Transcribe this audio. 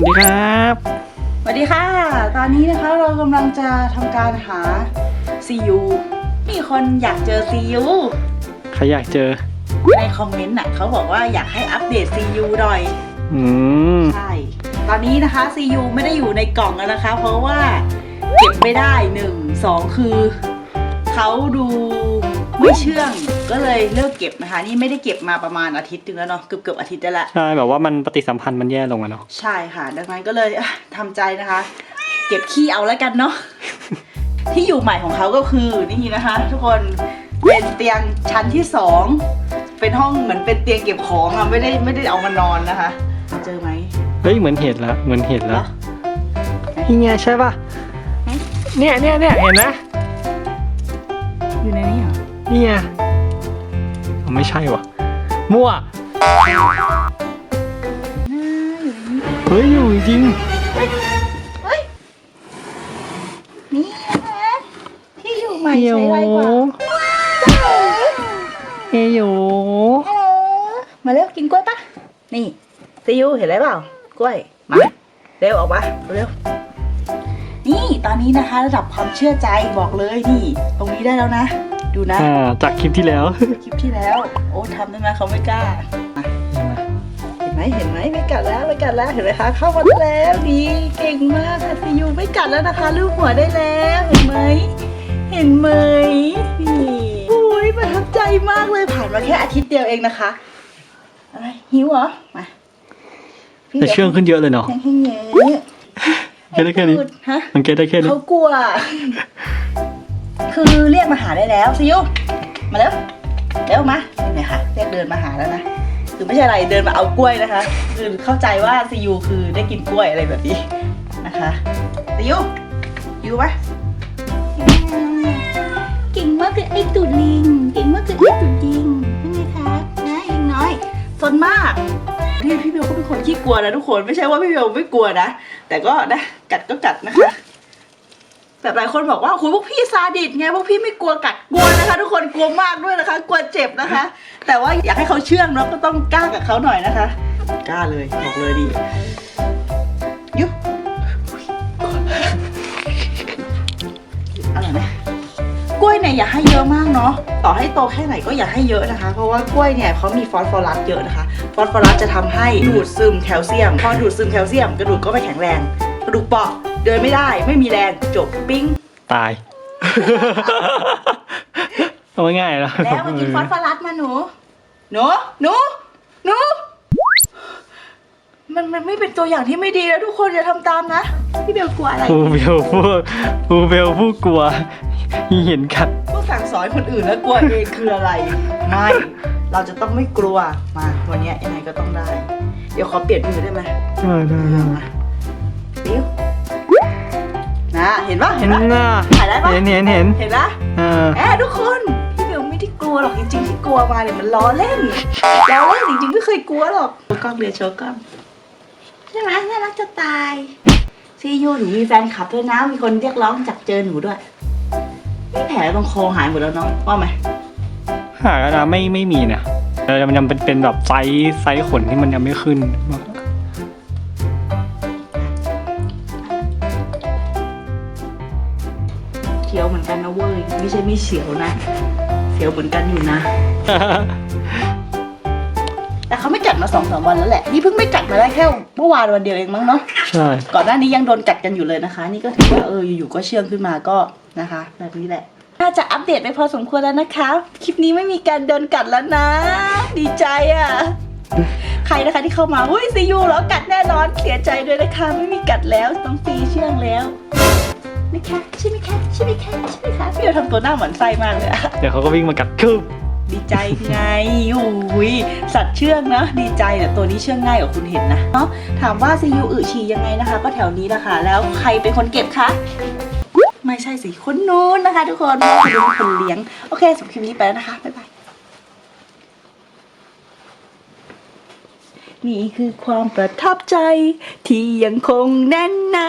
สวัสดีครับ สวัสดีค่ะ ตอนนี้นะคะเรากำลังจะทำการหา CU มีคนอยากเจอ CU ใครอยากเจอ ในคอมเมนต์น่ะเขาบอกว่าอยากให้อัปเดต CU หน่อย อืม ใช่ ตอนนี้นะคะ CU ไม่ได้อยู่ในกล่องแล้วนะคะ เพราะว่าเก็บไม่ได้หนึ่งสองคือ เขาดู ไม่เชื่องก็เลยเลิกเก็บนะคะ นี่ไม่ได้เก็บมาประมาณอาทิตย์หนึงแล้วเนาะเกือบเกือบๆอาทิตย์ได้ละใช่แบบว่ามันปฏิสัมพันธ์มันแย่ลงอะเนาะใช่ค่ะ ดังนั้นก็เลยอะทำใจนะคะ เก็บขี้เอาแล้วกันเนาะที่อยู่ใหม่ของเขาก็คือนี่นะคะ ทุกคนเป็นเตียงชั้นที่สองเป็นห้องเหมือนเป็นเตียงเก็บของอะไม่ได้ไม่ได้เอามานอนนะคะ เจอไหมเฮ้ยเหมือนเห็นแล้วเหมือนเห็นเหรแล้อวนี่ไงใช่ป่ะเนี่ยเนี่ยเนี่ยเห็นไหมอยู่ในนี้เหรอ นี่ไงอ๋อไม่ใช่ว่ะมั่วน่าอยู่ในนี้เฮ้ยอยู่จริงเฮ้ยนี่นะคะที่อยู่ใหม่เฮียใช้โไรกว่าเฮียโยฮัลโหลมาเร็วกินกล้วยปะนี่ซียูเห็นอะไรเปล่ากล้วยมาเร็วออกมาเร็วนี่ตอนนี้นะคะ ระดับความเชื่อใจบอกเลยนี่ ตรงนี้ได้แล้วนะ ดูนะ อ่าจากคลิปที่แล้ว คลิปที่แล้ว โอ้ทำได้ไหมเขาไม่กล้ามาเห็นไหมเห็นไหมไม่กัดแล้วไม่กัดแล้วเห็นไหมคะเข้ามาได้แล้วดีเก่งมากค่ะซียูไม่กัดแล้วนะคะลูกหัวได้แล้วเห็นไหมเห็นไหมนี่โอ้ยประทับใจมากเลยผ่านมาแค่อาทิตย์เดียวเองนะคะอะไรหิวเหรอมาพี่แต่เชื่องขึ้นเยอะเลยเนาะยังให้เงี้ยแค่ได้แค่นี้ฮะมันเก็ตได้แค่นี้เขากลัว คือเรียกมาหาได้แล้วซิยูมาเร็วเร็วมาเนี่ยค่ะเรียกเดินมาหาแล้วนะคือไม่ใช่อะไรเดินมาเอากล้วยนะคะ คือเข้าใจว่าซียูคือได้กินกล้วยอะไรแบบนี้นะคะซียูยูปะเก่งมากเลยไอ้ตูดลิงเก่งมากเลยไอ้ตูดลิงใช่ไหมคะนะลิงน้อยสนมากที่พี่เบลก็เป็นคนขี้กลัวนะทุกคนไม่ใช่ว่าพี่เบลไม่กลัวนะแต่ก็นะกัดก็กัดนะคะ แบบหลายคนบอกว่าคุณพวกพี่ซาดิสไงพวกพี่ไม่กลัวกัดกลัวนะคะ ทุกคนกลัวมากด้วยนะคะ กลัวเจ็บนะคะ แต่ว่าอยากให้เขาเชื่องเนาะก็ต้องกล้ากับเขาหน่อยนะคะ กล้าเลยบอกเลยดียุบอร่อยไหมกล้วยเนี่ยอย่าให้เยอะมากเนาะต่อให้โตแค่ไหนก็อย่าให้เยอะนะคะ เพราะว่ากล้วยเนี่ยเขามีฟอสฟอรัสเยอะนะคะ ฟอสฟอรัสจะทำให้ดูดซึมแคลเซียม พอดูดซึมแคลเซียมกระดูกก็ไม่แข็งแรง กระดูกเปราะ เดินไม่ได้ไม่มีแรงจบปิ้ง ตาย เอาง่ายๆแล้วแล้วมากินฟอสฟอรัสมาหนู หนู หนู หนู มันมันไม่เป็นตัวอย่างที่ไม่ดีนะทุกคนอย่าทำตามนะ พี่เบลกลัวอะไรภูเบลผู้ภูเบลผู้กลัวเห็นกัดพวกสั่งสอนคนอื่นแล้วกลัวเองคืออะไร ไม่ เราจะต้องไม่กลัว มาวันเนี้ยยังไงก็ต้องได้ เดี๋ยวขอเปลี่ยนมือได้ไหมได้ได้ได้ มาปิ้ว นะเห็นปะเห็นปะน่าถ่ายได้ปะเห็นเห็นเห็นเห็นนะเออแอบทุกคนพี่เบลไม่ได้กลัวหรอกจริง ๆ ที่กลัวมาเนี่ยมันล้อเล่นล้อเล่นจริงๆไม่เคยกลัวหรอกโชว์กล้องเรียนโชว์กล้องใช่ไหมน่ารักจะตายซียูหนูมีแฟนคลับด้วยนะมีคนเรียกร้องจักเจอหนูด้วยนี่แผลตรงคอหายหมดแล้วเนาะว่าไหมหายแล้วนะไม่ไม่มีนะแต่มันยังเป็นเป็นแบบไซส์ไซส์ขนที่มันยังไม่ขึ้น ไม่ใช่ไม่เฉียวนะเขียวเหมือนกันอยู่นะ แต่เขาไม่กัดมาสองสามวันแล้วแหละ นี่เพิ่งไม่กัดมาได้แค่เมื่อวานวันเดียวเองมั้งเนาะ ใช่ ก่อนหน้านี้ยังโดนกัดกันอยู่เลยนะคะ นี่ก็ถือว่าเอออยู่ๆก็เชื่องขึ้นมาก็นะคะ แบบนี้แหละน่าจะอัปเดตไปพอสมควรแล้วนะคะ คลิปนี้ไม่มีการโดนกัดแล้วนะ ดีใจอะ่ะ ใครนะคะที่เข้ามาอุ้ยซียูเหรอกัดแน่นอน เสียใจด้วยนะคะ ไม่มีกัดแล้วต้องซีเชื่องแล้ว นะคะใช่ไหมคะใช่ไหมคะใช่ไหมคะพี่เราทำตัวหน้าเหมือนไส้มากเลยอะเดี๋ยวเขาก็วิ่งมากัดคืบดีใจไงอุ้ยสัตว์เชื่องนะ ดีใจแต่ตัวนี้เชื่องง่ายกว่าคุณเห็นนะเนาะถามว่าซียูอึฉี่ยังไงนะคะ ก็แถวนี้แหละค่ะ แล้วใครเป็นคนเก็บคะไม่ใช่สิคนนู้นนะคะ ทุกคนเพราะว่าคนนู้นเป็นคนเลี้ยง โอเคสำหรับคลิปนี้ไปแล้วนะคะบ๊ายบายนี่คือความประทับใจที่ยังคงแน่นหนา